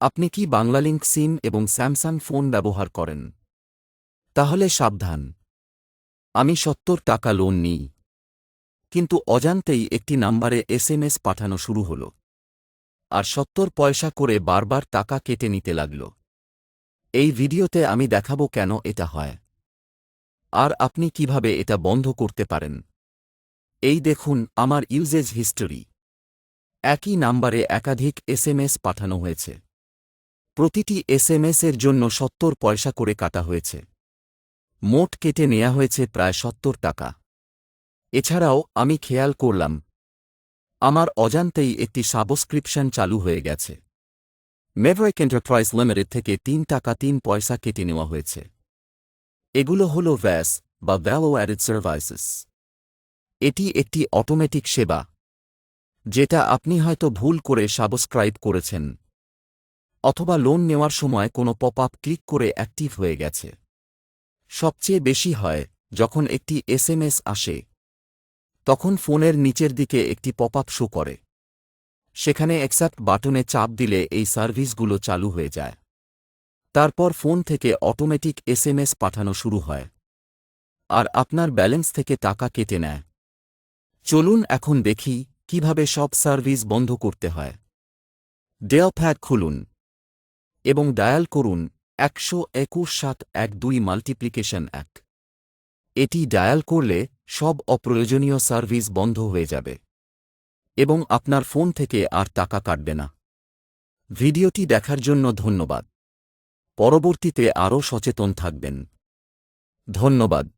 আপনি কি বাংলালিংক সিম এবং স্যামসাং ফোন ব্যবহার করেন? তাহলে সাবধান। আমি সত্তর টাকা লোন নিই। কিন্তু অজান্তেই একটি নাম্বারে এসএমএস পাঠানো শুরু হল। আর সত্তর পয়সা করে বারবার টাকা কেটে নিতে লাগল। এই ভিডিওতে আমি দেখাবো কেন এটা হয়। আর আপনি কীভাবে এটা বন্ধ করতে পারেন। এই দেখুন আমার ইউজেজ হিস্টোরি একই নাম্বারে একাধিক এসএমএস পাঠানো হয়েছে। প্রতিটি এসএমএস এর জন্য সত্তর পয়সা করে কাটা হয়েছে। মোট কেটে নেয়া হয়েছে প্রায় সত্তর টাকা। এছাড়াও আমি খেয়াল করলাম, আমার অজান্তেই একটি সাবস্ক্রিপশন চালু হয়ে গেছে। মেভরেক এন্টারপ্রাইজ লিমিটেড থেকে তিন টাকা তিন পয়সা কেটে নেওয়া হয়েছে। এগুলো হল ভ্যাস বা ভ্যালো অ্যাডেড সার্ভাইসেস এটি একটি অটোমেটিক সেবা, যেটা আপনি হয়তো ভুল করে সাবস্ক্রাইব করেছেন। অথবা লোন নেওয়ার সময় কোনো পপ আপ ক্লিক করে অ্যাক্টিভ হয়ে গেছে। সবচেয়ে বেশি হয় যখন একটি এসএমএস আসে, তখন ফোনের নিচের দিকে একটি পপ আপ শো করে। সেখানে অ্যাকসেপ্ট বাটনে চাপ দিলে এই সার্ভিসগুলো চালু হয়ে যায়। তারপর ফোন থেকে অটোমেটিক এসএমএস পাঠানো শুরু হয়। আর আপনার ব্যালেন্স থেকে টাকা কেটে নেয়। চলুন এখন দেখি কীভাবে সব সার্ভিস বন্ধ করতে হয়। প্যাড খুলুন। এবং ডায়াল করুন একশো একুশ সাত এক দুই মাল্টিপ্লিকেশন এক। এটি ডায়াল করলে সব অপ্রয়োজনীয় সার্ভিস বন্ধ হয়ে যাবে। এবং আপনার ফোন থেকে আর টাকা কাটবে না। ভিডিওটি দেখার জন্য ধন্যবাদ। পরবর্তীতে আরও সচেতন থাকবেন। ধন্যবাদ।